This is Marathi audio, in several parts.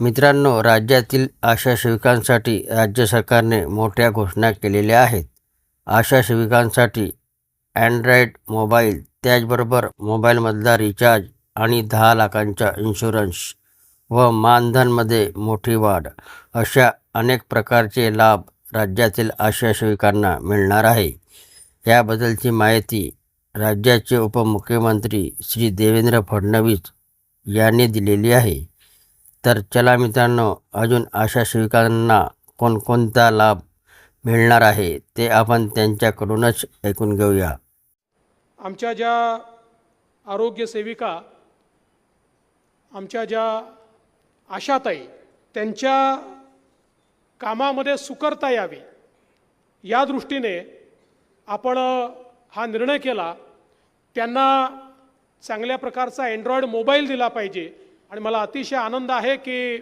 मित्रांनो राज्यातील आशा सेविकांसाठी राज्य सरकारने मोठ्या घोषणा केलेल्या आहेत. आशा सेविकांसाठी अँड्रॉईड मोबाईल त्याचबरोबर मोबाईलमधला रिचार्ज आणि दहा लाखांचा इन्शुरन्स व मानधनमध्ये मोठी वाढ. अशा अनेक प्रकारचे लाभ राज्यातील आशा सेविकांना मिळणार आहे. याबद्दलची माहिती राज्याचे उपमुख्यमंत्री श्री देवेंद्र फडणवीस यांनी दिलेली आहे. तर चला मित्रांनो अजून आशा सेविकांना कोणकोणता लाभ मिळणार आहे ते आपण त्यांच्याकडूनच ऐकून घेऊया. आमच्या ज्या आरोग्य सेविका आमच्या ज्या आशाताई त्यांच्या कामामध्ये सुकरता यावी. या दृष्टीने आपण हा निर्णय केला. त्यांना चांगल्या प्रकारचा अँड्रॉईड मोबाईल दिला पाहिजे. आणि मला अतिशय आनंद आहे की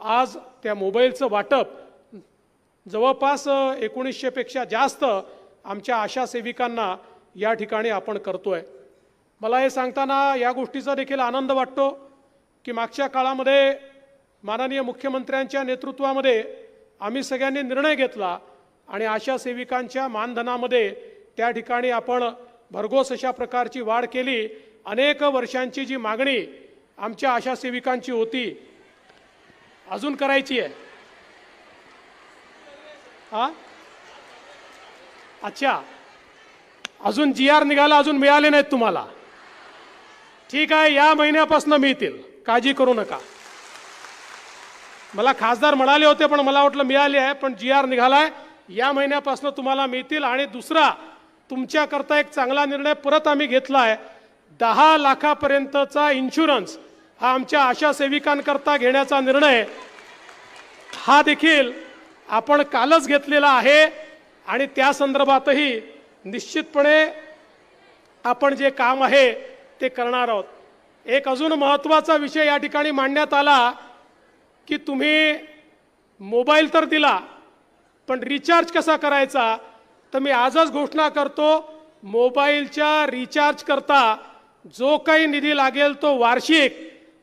आज त्या मोबाईलचं वाटप जवळपास एकोणीसशेपेक्षा जास्त आमच्या आशा सेविकांना या ठिकाणी आपण करतो आहे मला हे सांगताना या गोष्टीचा देखील आनंद वाटतो की मागच्या काळामध्ये माननीय मुख्यमंत्र्यांच्या नेतृत्वामध्ये आम्ही सगळ्यांनी निर्णय घेतला आणि आशा सेविकांच्या मानधनामध्ये त्या ठिकाणी आपण भरघोस अशा प्रकारची वाढ केली. अनेक वर्षांची जी मागणी आमच्या आशा सेविकांची होती. अजून करायची आहे. हा? अच्छा. अजून जी आर निघाला अजून मिळाले नाहीत तुम्हाला. ठीक आहे या महिन्यापासून मिळतील. काळजी करू नका. मला खासदार म्हणाले होते पण मला वाटलं मिळाले आहे पण जी आर निघालाय या महिन्यापासून तुम्हाला मिळतील. आणि दुसरा तुमच्याकरता एक चांगला निर्णय परत आम्ही घेतला आहे दहा लाखापर्यंतचा इन्शुरन्स हा आमच्या आशा सेविकांकरता घेण्याचा निर्णय. हा देखील आपण कालच घेतलेला आहे आणि त्या संदर्भातही निश्चितपणे आपण जे काम आहे ते करणार आहोत. एक अजून महत्त्वाचा विषय या ठिकाणी मांडण्यात आला की तुम्ही मोबाईल तर दिला पण रिचार्ज कसा करायचा? तर मी आजच घोषणा करतो मोबाईलच्या रिचार्ज करता जो काही निधी लागेल तो वार्षिक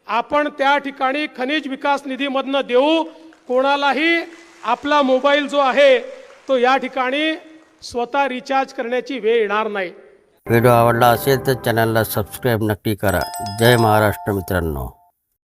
आपण त्या ठिकाणी खनिज विकास निधीमधनं देऊ. कोणालाही आपला मोबाईल जो आहे तो या ठिकाणी स्वतः रिचार्ज करण्याची वेळ येणार नाही. व्हिडिओ आवडला असेल तर चॅनलला सबस्क्राईब नक्की करा. जय महाराष्ट्र मित्रांनो.